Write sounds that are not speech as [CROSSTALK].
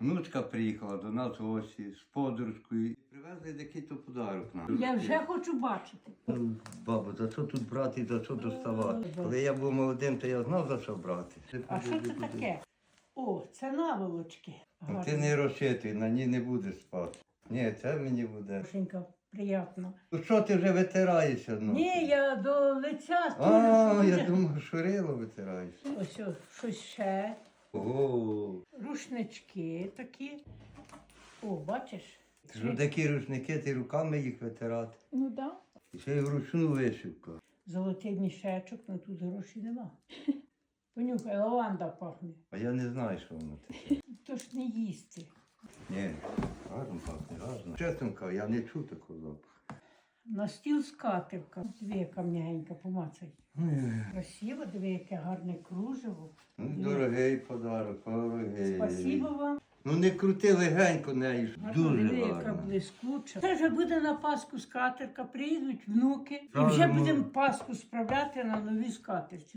Внучка приїхала до нас в гості з подружкою. Привезли такий то подарок нам. Я вже хочу бачити. Ну, Бабу, за що тут брати, за що доставати? Коли я був молодим, то я знав за що брати. А що це таке? О, це наволочки. Ну, Ти не розчитуй, на ній не будеш спати. Ні, це мені буде. Хорошенько, приємно. Ну що ти вже витираєшся? Ну? Ні, я до лиця. А, я думав, що рило витираєшся. Ось о, щось ще. О, Рушнички такі. О, бачиш? що такі рушники, ти руками їх витирати. Ну да. І ще й вручну вишивка. Золотий мішечок, ну тут грошей нема. [LAUGHS] Понюхай, лаванда пахне. А я не знаю, що воно таке. То ж не їсти. Ні, гарно пахне, гарно. Чесно я не чув такого запаху. На стіл скатерка. Дві яка м'ягенька помацай. Красиво, диви, яке гарне кружево. Ну, дорогий подарок, дорогий. Спасибо вам. Ну не крути легенько нею, дуже диви, яка гарно. блискуча. Це вже буде на Пасху скатерка, приїдуть внуки. І Правильно. вже будемо Пасху справляти на новій скатерці.